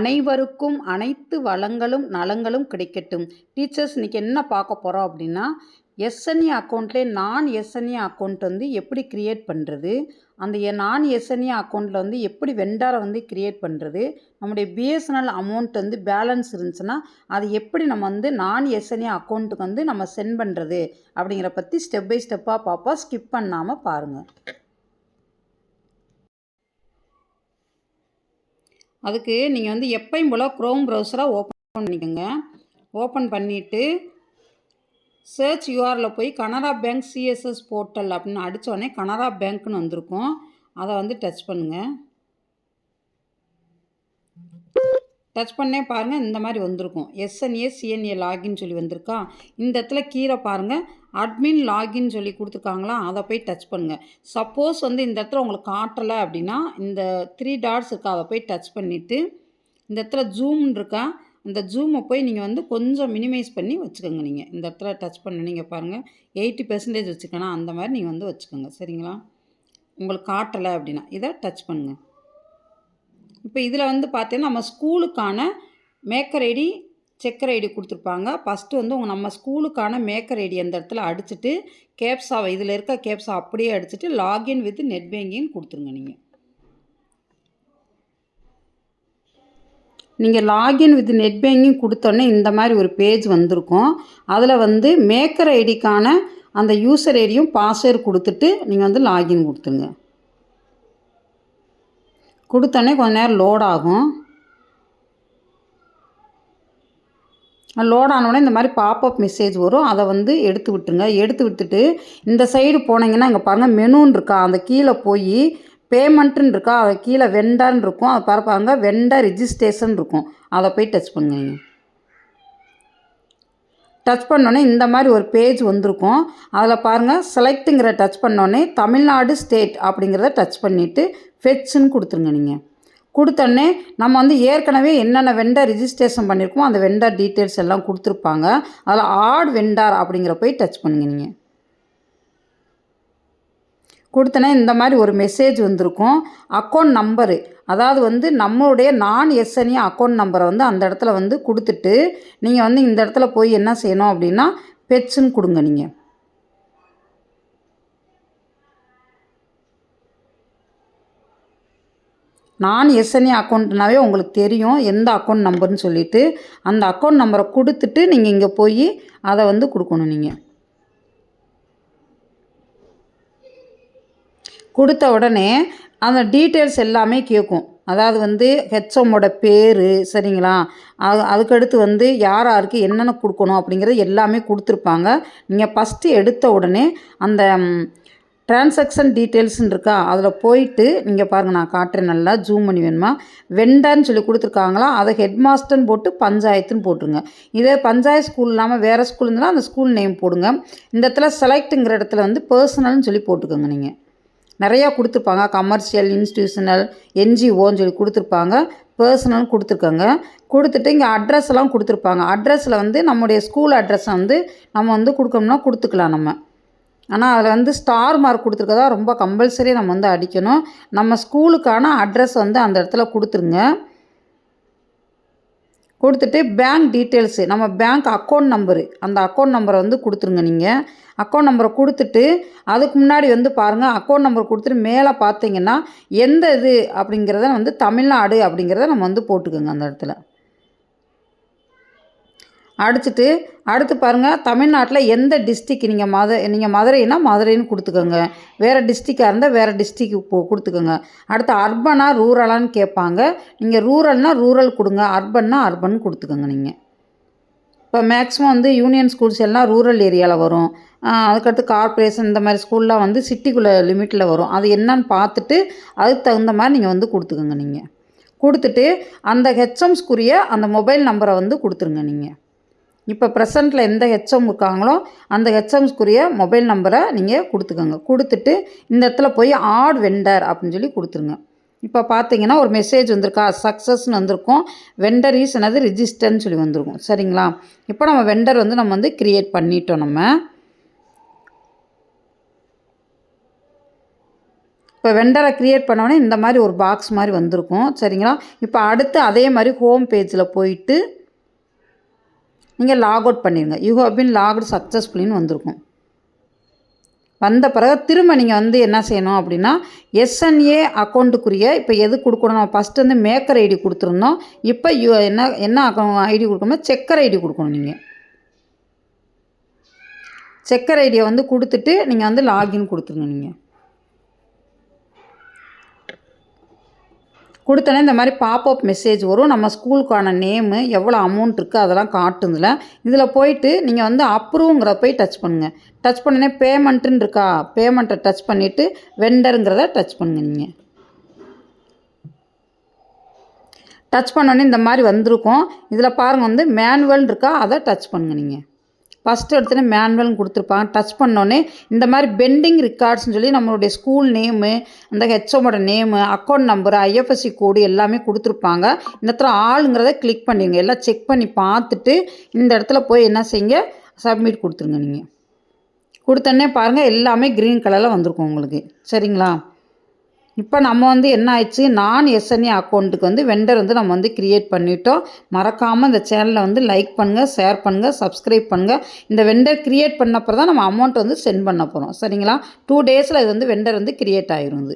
அனைவருக்கும் அனைத்து வளங்களும் நலங்களும் கிடைக்கட்டும். டீச்சர்ஸ் இன்றைக்கி என்ன பார்க்க போகிறோம் அப்படின்னா எஸ்என்ஏ அக்கௌண்ட்லேயே நான் எஸ்என்ஏ அக்கௌண்ட் வந்து எப்படி க்ரியேட் பண்ணுறது அந்த நான் எஸ்என்ஏ அக்கௌண்ட்டில் வந்து எப்படி வெண்டாரை வந்து க்ரியேட் பண்ணுறது நம்முடைய பிஎஸ்என்எல் அமௌண்ட் வந்து பேலன்ஸ் இருந்துச்சுன்னா அது எப்படி நம்ம வந்து நான் எஸ்என்ஏ அக்கௌண்ட்டுக்கு வந்து நம்ம சென்ட் பண்ணுறது அப்படிங்கிற பற்றி ஸ்டெப் பை ஸ்டெப்பாக பார்ப்போம் ஸ்கிப் பண்ணாமல் பாருங்கள் அதுக்கு நீங்கள் வந்து எப்பையும் போல் க்ரோம் ப்ரௌசராக ஓப்பன் பண்ணிக்கோங்க. ஓப்பன் பண்ணிவிட்டு சர்ச் யூஆரில் போய் கனரா பேங்க் சிஎஸ்எஸ் போர்ட்டல் அப்படின்னு அடிச்ச உடனே கனரா பேங்க்னு வந்திருக்கும். அதை வந்து டச் பண்ணுங்கள் டச் பண்ணே பாருங்கள் இந்த மாதிரி வந்திருக்கும். எஸ்என்ஏ சிஎன்ஏ லாகின் சொல்லி வந்திருக்கா. இந்த இடத்துல கீழே பாருங்கள் அட்மின் லாகின் சொல்லி கொடுத்துருக்காங்களா அதை போய் டச் பண்ணுங்கள் சப்போஸ் வந்து இந்த இடத்துல உங்களுக்கு காட்டலை அப்படின்னா இந்த த்ரீ டாட்ஸ் இருக்கா அதை போய் டச் பண்ணிவிட்டு இந்த இடத்துல ஜூம்னு இருக்கா அந்த ஜூமை போய் நீங்கள் வந்து கொஞ்சம் மினிமைஸ் பண்ணி வச்சுக்கோங்க நீங்கள் இந்த இடத்துல டச் பண்ண நீங்கள் பாருங்கள் எயிட்டி பெர்சன்டேஜ் வச்சுக்கணும் அந்த மாதிரி நீங்கள் வந்து வச்சுக்கோங்க. சரிங்களா? உங்களுக்கு காட்டலை அப்படின்னா இதை டச் பண்ணுங்கள் இப்போ இதில் வந்து பார்த்தீங்கன்னா நம்ம ஸ்கூலுக்கான மேக்கர் ஐடி செக்கர் ஐடி கொடுத்துருப்பாங்க. ஃபஸ்ட்டு வந்து உங்கள் நம்ம ஸ்கூலுக்கான மேக்கர் ஐடி அந்த இடத்துல அடிச்சுட்டு கேப்ஸாவை இதில் இருக்க கேப்ஸா அப்படியே அடிச்சுட்டு லாகின் வித் நெட் பேங்கிங் கொடுத்துருங்க நீங்கள் நீங்கள் லாகின் வித் நெட் பேங்கிங் கொடுத்தோன்னே இந்த மாதிரி ஒரு பேஜ் வந்திருக்கும். அதில் வந்து மேக்கர் ஐடிக்கான அந்த யூசர் ஐடியும் பாஸ்வேர்டு கொடுத்துட்டு நீங்கள் வந்து லாகின் கொடுத்துருங்க. கொடுத்தோன்னே கொஞ்ச நேரம் லோட் ஆகும். லோட் ஆனவுடனே இந்த மாதிரி பாப்அப் மெசேஜ் வரும். அதை வந்து எடுத்து விட்டுருங்க. எடுத்து விட்டுட்டு இந்த சைடு போனீங்கன்னா இங்கே பாருங்கள் மெனுன்னு இருக்கா? அந்த கீழே போய் பேமெண்ட்டுன்னு இருக்கா? அதை கீழே வெண்டான்னு இருக்கும். அதை பார்ப்பாங்க வெண்டா ரிஜிஸ்ட்ரேஷன் இருக்கும். அதை போய் டச் பண்ணுங்க டச் பண்ணோன்னே இந்த மாதிரி ஒரு பேஜ் வந்திருக்கும். அதில் பாருங்கள் செலக்ட்டுங்கிற டச் பண்ணோன்னே தமிழ்நாடு ஸ்டேட் அப்படிங்கிறத டச் பண்ணிவிட்டு ஃபெட்சுன்னு கொடுத்துருங்க நீங்கள் கொடுத்தோன்னே நம்ம வந்து ஏற்கனவே என்னென்ன வெண்டர் ரிஜிஸ்ட்ரேஷன் பண்ணியிருக்கோமோ அந்த வெண்டர் டீட்டெயில்ஸ் எல்லாம் கொடுத்துருப்பாங்க. அதில் ஆட் வெண்டார் அப்படிங்கிற போய் டச் பண்ணுங்க நீங்கள் கொடுத்தனே இந்த மாதிரி ஒரு மெசேஜ் வந்திருக்கும். அக்கௌண்ட் நம்பரு அதாவது வந்து நம்மளுடைய நான் எஸ்என்ஏ அக்கௌண்ட் நம்பரை வந்து அந்த இடத்துல வந்து கொடுத்துட்டு நீங்கள் வந்து இந்த இடத்துல போய் என்ன செய்யணும் அப்படின்னா பெட்ஸுன்னு கொடுங்க நீங்கள் நான் எஸ்என்ஏ அக்கௌண்ட்னாவே உங்களுக்கு தெரியும் எந்த அக்கௌண்ட் நம்பர்னு சொல்லிவிட்டு அந்த அக்கௌண்ட் நம்பரை கொடுத்துட்டு நீங்கள் இங்கே போய் அதை வந்து கொடுக்கணும் நீங்கள் கொடுத்த உடனே அந்த டீட்டெயில்ஸ் எல்லாமே கேட்கும் அதாவது வந்து ஹெச்எம்மோட பேர் சரிங்களா? அது அதுக்கடுத்து வந்து யார் யாருக்கு என்னென்ன கொடுக்கணும் அப்படிங்கிறது எல்லாமே கொடுத்துருப்பாங்க. நீங்கள் ஃபஸ்ட்டு எடுத்த உடனே அந்த டிரான்சாக்ஷன் டீட்டெயில்ஸ்ன்னு இருக்கா? அதில் போயிட்டு நீங்கள் பாருங்கள் நான் காட்டுறேன் நல்லா ஜூம் பண்ணி வேணுமா? வெண்டான்னு சொல்லி கொடுத்துருக்காங்களா? அதை ஹெட் மாஸ்டர்னு போட்டு பஞ்சாயத்துன்னு போட்டுருங்க. இதே பஞ்சாயத்து ஸ்கூல் இல்லாமல் வேறு ஸ்கூல் இருந்தாலும் அந்த ஸ்கூல் நேம் போடுங்க. இந்த இடத்துல செலக்ட்டுங்கிற இடத்துல வந்து பர்சனல்னு சொல்லி போட்டுக்கோங்க நீங்கள் நிறையா கொடுத்துருப்பாங்க. கமர்ஷியல் இன்ஸ்டியூஷனல் என்ஜிஓன்னு சொல்லி கொடுத்துருப்பாங்க. பர்சனல் கொடுத்துருக்காங்க. கொடுத்துட்டு இங்கே அட்ரஸ் எல்லாம் கொடுத்துருப்பாங்க. அட்ரஸில் வந்து நம்முடைய ஸ்கூல் அட்ரஸை வந்து நம்ம வந்து கொடுக்கணும்னா கொடுத்துக்கலாம் நம்ம. ஆனால் அதில் வந்து ஸ்டார் மார்க் கொடுத்துருக்கதா ரொம்ப கம்பல்சரி நம்ம வந்து அடிக்கணும். நம்ம ஸ்கூலுக்கான அட்ரஸ் வந்து அந்த இடத்துல கொடுத்துருங்க. கொடுத்துட்டு பேங்க் டீட்டெயில்ஸு நம்ம பேங்க் அக்கௌண்ட் நம்பரு அந்த அக்கௌண்ட் நம்பரை வந்து கொடுத்துருங்க நீங்கள் அக்கௌண்ட் நம்பரை கொடுத்துட்டு அதுக்கு முன்னாடி வந்து பாருங்கள் அக்கௌண்ட் நம்பர் கொடுத்துட்டு மேலே பார்த்தீங்கன்னா எந்த இது அப்படிங்கிறத வந்து தமிழ்நாடு அப்படிங்கிறத நம்ம வந்து போட்டுக்கோங்க அந்த இடத்துல. அடிச்சுட்டு அடுத்து பாருங்கள் தமிழ்நாட்டில் எந்த டிஸ்ட்ரிக் நீங்கள் மத நீங்கள் மதுரைனா மதுரைன்னு கொடுத்துக்கோங்க. வேறு டிஸ்ட்ரிக்காக இருந்தால் வேறு டிஸ்ட்ரிக்கு கொடுத்துக்கோங்க. அடுத்து அர்பனா ரூரலான்னு கேட்பாங்க. நீங்கள் ரூரல்னால் ரூரல் கொடுங்க அர்பன்னா அர்பன் கொடுத்துக்கோங்க நீங்கள் இப்போ மேக்ஸிமம் வந்து யூனியன் ஸ்கூல்ஸ் எல்லாம் ரூரல் ஏரியாவில் வரும். அதுக்கடுத்து கார்ப்பரேஷன் இந்த மாதிரி ஸ்கூல்லாம் வந்து சிட்டிக்குள்ளே லிமிட்டில் வரும். அது என்னன்னு பார்த்துட்டு அதுக்கு தகுந்த மாதிரி நீங்கள் வந்து கொடுத்துக்கோங்க நீங்கள் கொடுத்துட்டு அந்த ஹெச்எம்ஸ்க்குரிய அந்த மொபைல் நம்பரை வந்து கொடுத்துருங்க நீங்கள் இப்போ ப்ரெசண்ட்டில் எந்த ஹெச்எம் இருக்காங்களோ அந்த ஹெச்எம்ஸ்க்குரிய மொபைல் நம்பரை நீங்கள் கொடுத்துக்கோங்க. கொடுத்துட்டு இந்த இடத்துல போய் ஆட் வெண்டர் அப்படின்னு சொல்லி கொடுத்துருங்க. இப்போ பார்த்தீங்கன்னா ஒரு மெசேஜ் வந்திருக்கா சக்ஸஸ்ன்னு வந்திருக்கும். வெண்டர் ஈஸ் என்னது? ரிஜிஸ்டர்ன்னு சொல்லி வந்திருக்கும். சரிங்களா? இப்போ நம்ம வெண்டர் வந்து நம்ம வந்து க்ரியேட் பண்ணிட்டோம் நம்ம. இப்போ வெண்டரை க்ரியேட் பண்ணோடனே இந்த மாதிரி ஒரு பாக்ஸ் மாதிரி வந்திருக்கும். சரிங்களா? இப்போ அடுத்து அதே மாதிரி ஹோம் பேஜில் போயிட்டு நீங்கள் லாக் அவுட் பண்ணிடுங்க யூ ஹவ் பின் லாக்டு சக்ஸஸ்ஃபுல்லின்னு வந்திருக்கும். வந்த பிறகு திரும்ப நீங்கள் வந்து என்ன செய்யணும் அப்படின்னா எஸ்என்ஏ அக்கௌண்ட்டுக்குரிய இப்போ எது கொடுக்கணும்? ஃபஸ்ட்டு வந்து மேக்கர் ஐடி கொடுத்துருந்தோம். இப்போ யூ என்ன என்ன அக்கௌண்ட் ஐடி கொடுக்கணுமோ செக்கர் ஐடி கொடுக்கணும் நீங்கள் செக்கர் ஐடியை வந்து கொடுத்துட்டு நீங்கள் வந்து லாகின் கொடுத்துருங்க நீங்கள் கொடுத்தோன்னே இந்த மாதிரி பாப்அப் மெசேஜ் வரும். நம்ம ஸ்கூலுக்கான நேமு எவ்வளோ அமௌண்ட் இருக்குது அதெல்லாம் காட்டுதில். இதில் போயிட்டு நீங்கள் வந்து அப்ரூவ்ங்கிற போய் டச் பண்ணுங்கள் டச் பண்ணனே பேமெண்ட்டுன்னு இருக்கா? பேமெண்ட்டை டச் பண்ணிவிட்டு வெண்டருங்கிறத டச் பண்ணுங்க நீங்கள் டச் பண்ணோன்னே இந்த மாதிரி வந்திருக்கும். இதில் பாருங்கள் வந்து மேனுவல் இருக்கா? அதை டச் பண்ணுங்க நீங்கள் ஃபஸ்ட்டு எடுத்தோன்னே மேனுவல்னு கொடுத்துருப்பாங்க. டச் பண்ணோன்னே இந்த மாதிரி பெண்டிங் ரெக்கார்ட்ஸ்னு சொல்லி நம்மளுடைய ஸ்கூல் நேமு அந்த ஹெச்எம்மோட name account number IFSC code எல்லாமே கொடுத்துருப்பாங்க. இந்த இடத்துல ஆளுங்கிறத கிளிக் பண்ணிடுங்க எல்லாம் செக் பண்ணி பார்த்துட்டு இந்த இடத்துல போய் என்ன செய்யுங்க? சப்மிட் கொடுத்துருங்க நீங்கள் கொடுத்தோன்னே பாருங்கள் எல்லாமே க்ரீன் கலரில் வந்திருக்கும் உங்களுக்கு. சரிங்களா? இப்போ நம்ம வந்து என்ன ஆயிடுச்சு? நான் எஸ்என்ஏ அக்கௌண்ட்டுக்கு வந்து வெண்டர் வந்து நம்ம வந்து க்ரியேட் பண்ணிட்டோம். மறக்காமல் இந்த சேனலை வந்து லைக் பண்ணுங்கள் ஷேர் பண்ணுங்கள் சப்ஸ்கிரைப் பண்ணுங்கள் இந்த வெண்டர் க்ரியேட் பண்ணப்போ தான் நம்ம அமௌண்ட் வந்து சென்ட் பண்ண போகிறோம் சரிங்களா? டூ டேஸில் இது வந்து வெண்டர் வந்து க்ரியேட் ஆயிரும்